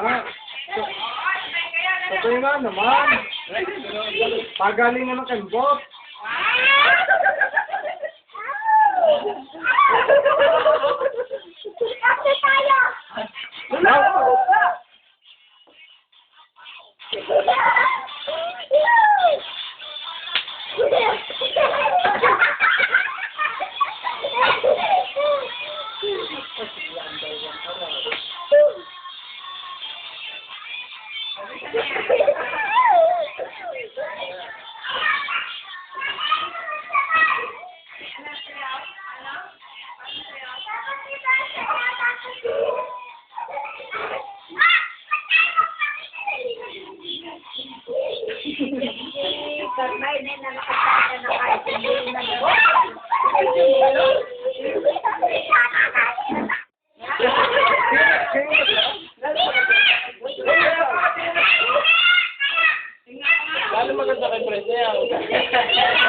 Ah. Patay naman. Pagaling na ng kambot. Kasi tayo. Ano? Bye-bye na nakakita na kahit hindi na Maganda kay Fred na. Eh, ah.